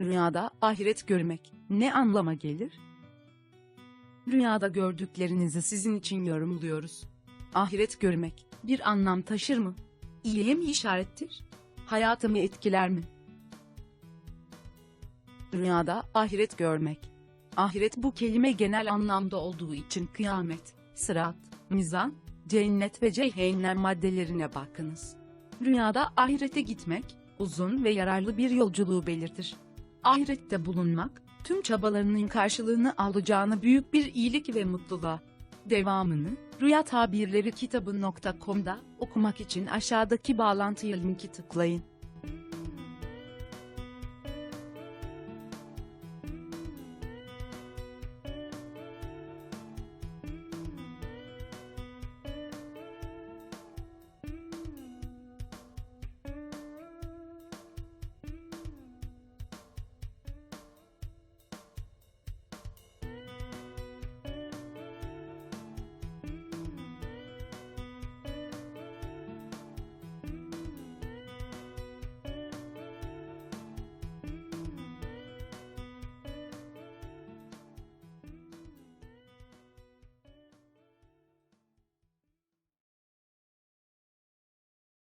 Rüyada ahiret görmek ne anlama gelir? Rüyada gördüklerinizi sizin için yorumluyoruz. Ahiret görmek bir anlam taşır mı? İyiye mi işarettir? Hayatımı etkiler mi? Rüyada ahiret görmek. Ahiret bu kelime genel anlamda olduğu için kıyamet, sırat, mizan, cennet ve cehennem maddelerine bakınız. Rüyada ahirete gitmek, uzun ve yararlı bir yolculuğu belirtir. Ahirette bulunmak, tüm çabalarının karşılığını alacağını büyük bir iyilik ve mutluluğa. Devamını, Rüya Tabirleri kitabı.com'da okumak için aşağıdaki bağlantıya linki tıklayın.